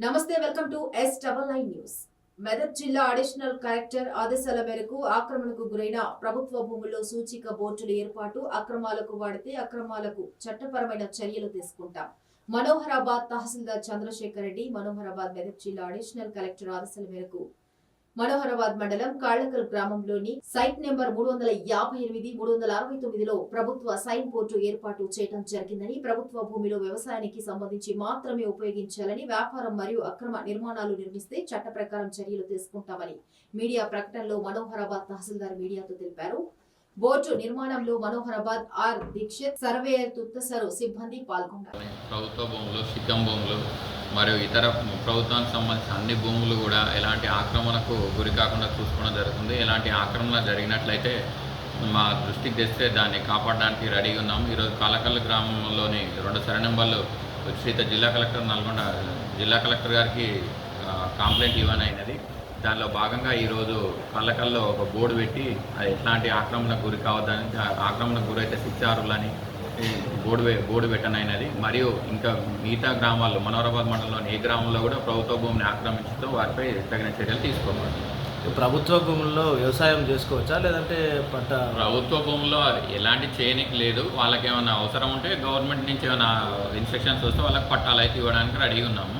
నమస్తే welcome to S double nine news. Medak జిల్లా additional collector ఆదేశాల మేరకు ఆక్రమణకు గురైన ప్రభుత్వ భూముల్లో సూచిక బోర్డుల ఏర్పాటు అక్రమాలకు వాడితే అక్రమాలకు చట్టపరమైన చర్యలు తీసుకుంటాం. మనోహరాబాద్ తహసీల్దార్ చంద్రశేఖర్ రెడ్డి మనోహరాబాద్ మెదక్ జిల్లా అడిషనల్ కలెక్టర్ ఆదేశాల మేరకు మనోహరాబాద్ మండలం కాళ్ళకల్ గ్రామంలోని సైట్ నెంబర్ మూడు వందల యాభై ఎనిమిది మూడు వందల అరవై తొమ్మిదిలో ప్రభుత్వ సైన్ బోర్డు ఏర్పాటు చేయడం జరిగిందని ప్రభుత్వ భూమిలో వ్యవసాయానికి సంబంధించి మాత్రమే ఉపయోగించాలని వ్యాపారం మరియు అక్రమ నిర్మాణాలు నిర్మిస్తే చట్ట ప్రకారం చర్యలు తీసుకుంటామని మీడియా ప్రకటనలో మనోహరాబాద్ తహసీల్దార్ మీడియాతో తెలిపారు. బోర్డు నిర్మాణంలో మనోహరాబాద్ ఆర్ దీక్షిత్ సర్వేయర్ తుత్తసరు సిబ్బంది పాల్గొన్నారు. ప్రభుత్వ భూములు సిద్ధం భూములు మరియు ఇతర ప్రభుత్వానికి సంబంధించిన అన్ని భూములు కూడా ఎలాంటి ఆక్రమణకు గురి కాకుండా చూసుకోవడం జరుగుతుంది. ఎలాంటి ఆక్రమణ జరిగినట్లయితే మా దృష్టికి తెస్తే దాన్ని కాపాడడానికి రెడీగా ఉన్నాము ఈరోజు కాలకల్ గ్రామంలోని రెండు సర నెంబర్లు శ్రీత జిల్లా కలెక్టర్ నల్గొండ జిల్లా కలెక్టర్ గారికి కంప్లైంట్ ఇవ్వనైనది. అయినది దానిలో భాగంగా ఈరోజు కళ్ళకల్లో ఒక బోర్డు పెట్టి అది ఎట్లాంటి ఆక్రమణకు గురి కావద్దని ఆ ఆక్రమణకు గురైతే శిక్షార్హులని బోర్డు బోర్డు పెట్టనైనది. మరియు ఇంకా మిగతా గ్రామాల్లో మనోహరాబాద్ మండలంలోని ఏ గ్రామంలో కూడా ప్రభుత్వ భూమిని ఆక్రమించడం వారిపై తగిన చర్యలు తీసుకోవాలి. ప్రభుత్వ భూముల్లో వ్యవసాయం చేసుకోవచ్చా? లేదంటే పంట ప్రభుత్వ భూముల్లో ఎలాంటి చేయనికి లేదు. వాళ్ళకి ఏమైనా అవసరం ఉంటే గవర్నమెంట్ నుంచి ఏమైనా ఇన్స్ట్రక్షన్స్ వస్తే వాళ్ళకి పట్టాలు అయితే ఇవ్వడానికి రెడీ ఉన్నాము.